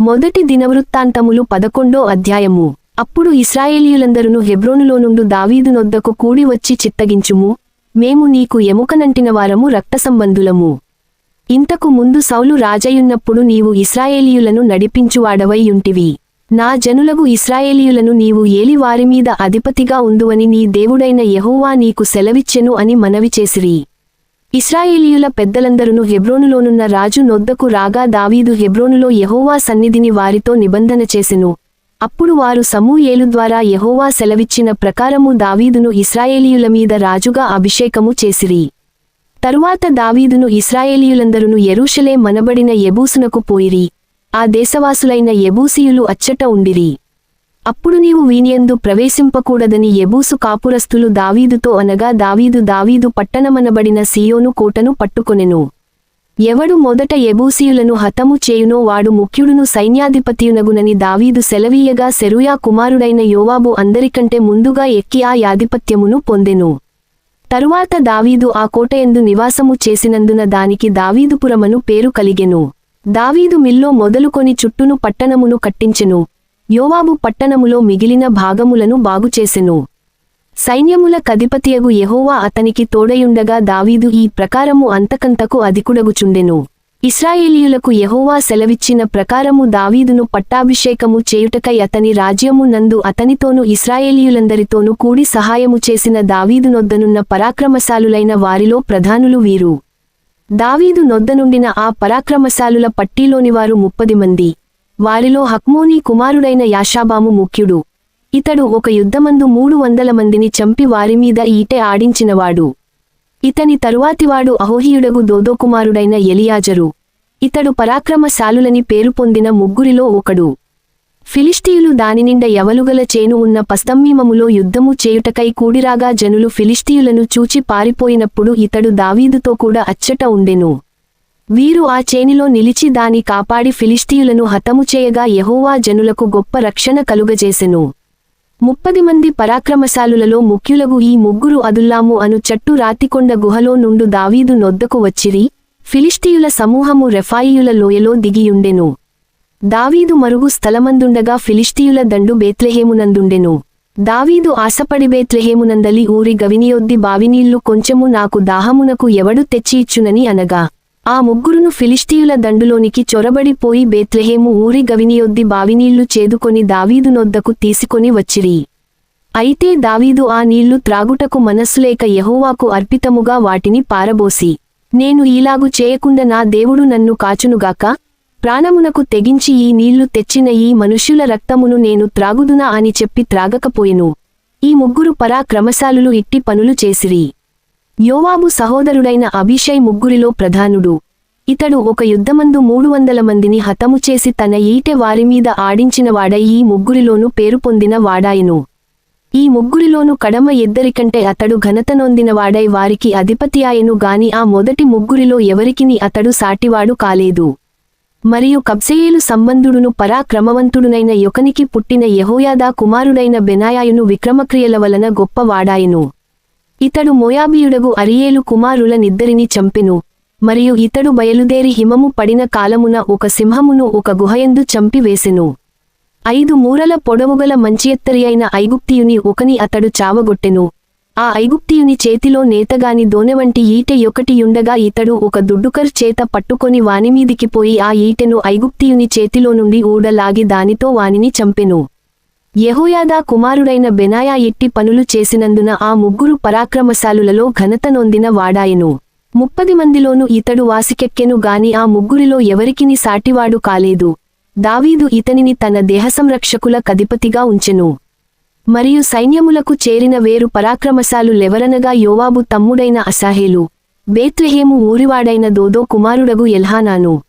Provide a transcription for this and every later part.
మొదటి దినవృత్తాంతములు పదకొండో అధ్యాయము. అప్పుడు ఇస్రాయేలీయులందరును హెబ్రోనులో నుండు దావీదు నొద్దకు కూడి వచ్చి చిత్తగించుము. మేము నీకు ఎముకనంటిన వారము రక్తసంబంధులము. ఇంతకు ముందు సౌలు రాజయున్నప్పుడు నీవు ఇస్రాయేలీయులను నడిపించువాడవైయుంటివి నా జనులగు ఇస్రాయేలీయులను నీవు ఏలి వారిమీద అధిపతిగా ఉందువని నీ దేవుడైన యెహోవా నీకు సెలవిచ్చెను అని మనవి చేసిరి. ఇస్రాయేలీయుల పెద్దలందరును హెబ్రోనులోనున్న రాజు నొద్దకు రాగా దావీదు హెబ్రోనులో యహోవా సన్నిధిని వారితో నిబంధన చేసెను. అప్పుడు వారు సమూయేలు ద్వారా యహోవా సెలవిచ్చిన ప్రకారము దావీదును ఇస్రాయేలీయుల మీద రాజుగా అభిషేకము చేసిరి. తరువాత దావీదును ఇస్రాయేలీయులందరును యెరూషలే మనబడిన ఎబూసునకు పోయిరి. ఆ దేశవాసులైన యెబూసీయులు అచ్చట ఉండిరి. అప్పుడు నీవు వీనియందు ప్రవేశింపకూడదని ఎబూసు కాపురస్తులు దావీదుతో అనగా దావీదు దావీదు పట్టణమనబడిన సియోను కోటను పట్టుకొనెను. ఎవడు మొదట యెబూసీయులను హతము చేయునో వాడు ముఖ్యుడును సైన్యాధిపతియునగునని దావీదు సెలవీయగా సెరుయా కుమారుడైన యోవాబు అందరికంటే ముందుగా ఎక్కి ఆ యాధిపత్యమును పొందెను. తరువాత దావీదు ఆ కోటయందు నివాసము చేసినందున దానికి దావీదుపురమను పేరు కలిగెను. దావీదు మిల్లో మొదలుకొని చుట్టును పట్టణమును కట్టించెను. యోవాబు పట్టణములో మిగిలిన భాగములను బాగుచేసెను. సైన్యముల కధిపతియగు యెహోవా అతనికి తోడయుండగా దావీదు ఈ ప్రకారము అంతకంతకు అధికుడగుచుండెను. ఇస్రాయేలీయులకు యెహోవా సెలవిచ్చిన ప్రకారము దావీదును పట్టాభిషేకము చేయుటకై అతని రాజ్యము నందు అతనితోను ఇస్రాయేలీయులందరితోనూ కూడి సహాయము చేసిన దావీదునొద్దనున్న పరాక్రమశాలులైన వారిలో ప్రధానులు వీరు. దావీదు నొద్దనుండిన ఆ పరాక్రమశాలుల పట్టీలోనివారు ముప్పది మంది. వారిలో హక్మోని కుమారుడైన యాషాబాము ముఖ్యుడు. ఇతడు ఒక యుద్ధమందు మూడు వందల మందిని చంపి వారిమీద ఈటె ఆడించినవాడు. ఇతని తరువాతివాడు అహోహియుడగు దోదోకుమారుడైన ఎలియాజరు. ఇతడు పరాక్రమశాలులని పేరు పొందిన ముగ్గురిలో ఒకడు. ఫిలిస్తీయులు దానినిండ యవలుగల చేను ఉన్న పస్తమ్మీమములో యుద్ధము చేయుటకై కూడిరాగా జనులు ఫిలిస్తీయులను చూచి పారిపోయినప్పుడు ఇతడు దావీదుతో కూడా అచ్చట ఉండెను. వీరు ఆ చేనిలో నిలిచి దాని కాపాడి ఫిలిష్తీయులను హతము చేయగా యహోవా జనులకు గొప్ప రక్షణ కలుగజేసెను. ముప్పది మంది పరాక్రమశాలులలో ముఖ్యులగు ఈ ముగ్గురు అదుల్లాము అను చట్టు రాతికొండ గుహలో నుండు దావీదు నొద్దకు వచ్చిరి ఫిలిస్తీయుల సమూహము రెఫాయియుల లోయలో దిగియుండెను. దావీదు మరుగు స్థలమందుండగా ఫిలిష్తీయుల దండు బేత్లెహేమునందుండెను. దావీదు ఆశపడి బేత్లెహేమునందలి ఊరి గవినియొద్ది బావినీళ్ళు కొంచెము నాకు దాహమునకు ఎవడు తెచ్చి ఇచ్చునని అనగా ఆ ముగ్గురును ఫిలిస్తీయుల దండులోనికి చొరబడిపోయి బేత్లెహేము ఊరి గవినియొద్ది బావినీళ్ళు చేదుకొని దావీదు నొద్దకు తీసుకొని వచ్చిరి. అయితే దావీదు ఆ నీళ్ళు త్రాగుటకు మనస్సులేక యహోవాకు అర్పితముగా వాటిని పారబోసి నేను ఈలాగు చేయకుండా నా దేవుడు నన్ను కాచునుగాక ప్రాణమునకు తెగించి ఈ నీళ్ళు తెచ్చిన ఈ మనుష్యుల రక్తమును నేను త్రాగుదునా అని చెప్పి త్రాగకపోయెను. ఈ ముగ్గురు పరాక్రమశాలులు ఇట్టి పనులు చేసిరి. యోవాబు సహోదరుడైన అభిషయ్ ముగ్గురిలో ప్రధానుడు. ఇతడు ఒక యుద్ధమందు మూడు వందల మందిని హతము చేసి తన ఈటె వారిమీద ఆడించినవాడై ఈ ముగ్గురిలోనూ పేరు పొందిన వాడాయను. ఈ ముగ్గురిలోను కడమ ఇద్దరికంటే అతడు ఘనత నొందినవాడై వారికి అధిపతియాయను గాని ఆ మొదటి ముగ్గురిలో ఎవరికిని అతడు సాటివాడు కాలేదు. మరియు కబ్సెయేలు సంబంధుడును పరాక్రమవంతుడునైన యొకనికి పుట్టిన యహోయాదా కుమారుడైన బెనాయాయును విక్రమక్రియల వలన గొప్పవాడాయను ఇతడు మోయాబియుడగు అరియేలు కుమారులనిద్దరిని చంపెను. మరియు ఇతడు బయలుదేరి హిమము పడిన కాలమున ఒక సింహమును ఒక గుహయందు చంపివేసెను ఐదు మూరల పొడవుగల మంచియత్తరి అయిన ఐగుప్తియుని ఒకని అతడు చావగొట్టెను. ఆ ఐగుప్తియుని చేతిలో నేతగాని దోనెవంటి ఈటె యొకటియుండగా ఇతడు ఒక దుడ్డుకర్ చేత పట్టుకొని వానిమీదికి పోయి ఆ ఈటెను ఐగుప్తియుని చేతిలో నుండి ఊడలాగి దానితో వానిని చంపెను. యెహోయాదా కుమారుడైన బెనాయా ఎట్టి పనులు చేసినందున ఆ ముగ్గురు పరాక్రమశాలులలో ఘనత నొందిన వాడాయెను. ముప్పది మందిలోను ఇతడు వాసికెక్కెను గాని ఆ ముగ్గురిలో ఎవరికిని సాటివాడు కాలేదు. దావీదు ఇతనిని తన దేహసంరక్షకుల కధిపతిగా ఉంచెను. మరియు సైన్యములకు చేరిన వేరు పరాక్రమశాలు లెవరనగా యోవాబు తమ్ముడైన అసాహేలు బేత్లెహేము ఊరివాడైన దోదో కుమారుడగు ఎల్హానాను.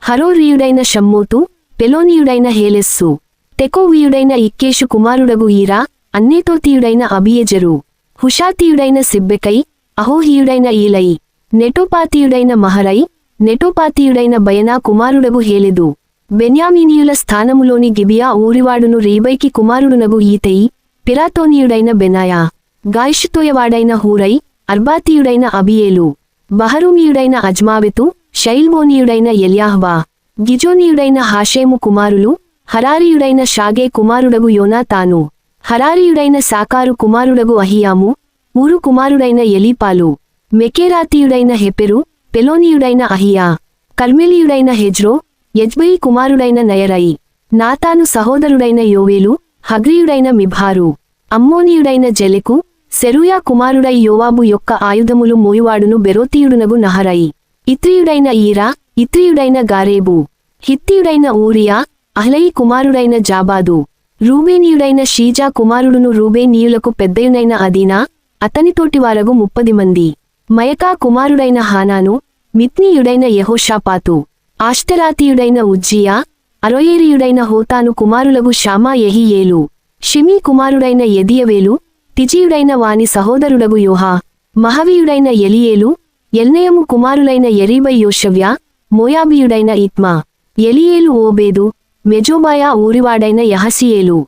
హరోరీయుడైన షమ్మోతు పెలోనీయుడైన హేలెస్సు. తెకోవీయుడైన ఇక్కేషు కుమారుడగు ఈరా అన్నేతోతీయుడైన అబియెజరు హుషాతీయుడైన సిబ్బెకై అహోహీయుడైన ఈలై నెటోపాతీయుడైన మహరై నెటోపాతీయుడైన బయనా కుమారుడగు హేలెదు. బెన్యామీనీయుల స్థానములోని గిబియా ఊరివాడును రీబైకి కుమారుడునగు ఈతయి పిరాతోనీయుడైన బెనాయా గాయిషుతోయవాడైన హూరై అర్బాతీయుడైన అబియేలు బహరూమీయుడైన అజ్మావెతు శైల్మోనీయుడైన ఎల్యాహ్వా గిజోనీయుడైన హాషేము కుమారులు హరారియుడైన షాగే కుమారుడగు యోనాతాను హరారియుడైన సాకారు కుమారుడగు అహియాము ఊరు కుమారుడైన ఎలీపాలు మెకేరాతీయుడైన హెపెరు పెలోనియుడైన అహియా కర్మెలియుడైన హెజ్రో యజ్బయి కుమారుడైన నయరయి నాతాను సహోదరుడైన యోవేలు హగ్రియుడైన మిభారు అమ్మోనియుడైన జెలెకు సెరుయా కుమారుడై యోవాబు యొక్క ఆయుధములు మోయువాడును బెరోతీయుడునగు నహరయి ఇత్రియుడైన ఈరా ఇత్రియుడైన గారేబు హిత్తియుడైన ఊరియా అహ్లయి కుమారుడైన జాబాదు రూబేనీయుడైన షీజా కుమారుడును రూబేనీయులకు పెద్దయునైన అదీనా అతనితోటివారగు ముప్పది మంది. మయకా కుమారుడైన హానాను మిత్నీయుడైన యెహోషాపాతు ఆష్టరాతీయుడైన ఉజ్జియా అరోయేరియుడైన హోతాను కుమారులగు షామా ఎహియేలు షిమీ కుమారుడైన ఎదియవేలు తిజీయుడైన వాని సహోదరుడగు యోహా మహవీయుడైన ఎలియేలు ఎల్నయము కుమారులైన ఎరీబై యోషవ్య మోయాబీయుడైన ఇత్మా ఎలియేలు ఓబేదు మెజోబాయా ఊరివాడైన యహసియేలు.